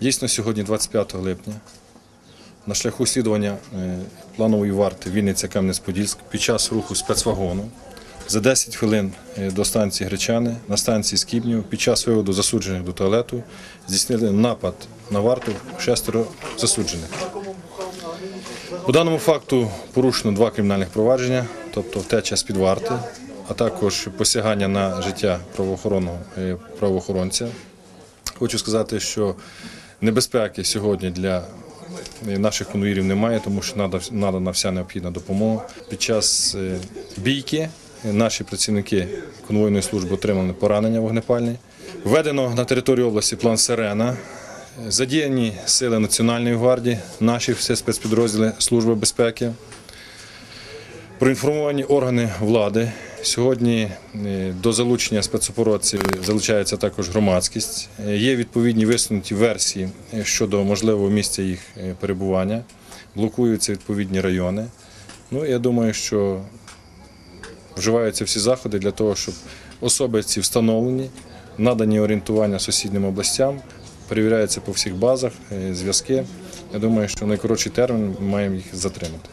Дійсно, сьогодні, 25 липня, на шляху слідування е, планової варти Вінниця Кам'янець-Подільськ під час руху спецвагону за 10 хвилин е, до станції Гречани на станції Скібнів під час виводу засуджених до туалету здійснили напад на варту шестеро засуджених. По даному факту порушено два кримінальних провадження, тобто втеча з під варти, а також посягання на життя е, правоохоронця. Хочу сказати, що небезпеки сьогодні для наших конвоїрів немає, тому що нада- надана вся необхідна допомога. Під час е, бійки наші працівники конвойної служби отримали поранення вогнепальні. Введено на територію області план Сирена. Задіяні сили Національної гвардії, наші всі спецпідрозділи Служби безпеки. Проінформовані органи влади. Сьогодні е, до залучення спецоперації залучається також громадськість. Е, Є відповідні висунуті версії е, щодо можливого місця їх перебування. Блокуються відповідні райони. Ну, я думаю, що вживаються всі заходи для того, щоб особи ці встановлені, надані орієнтування сусіднім областям, перевіряються по всіх базах, зв'язки. Я думаю, що найкоротший термін ми маємо їх затримати.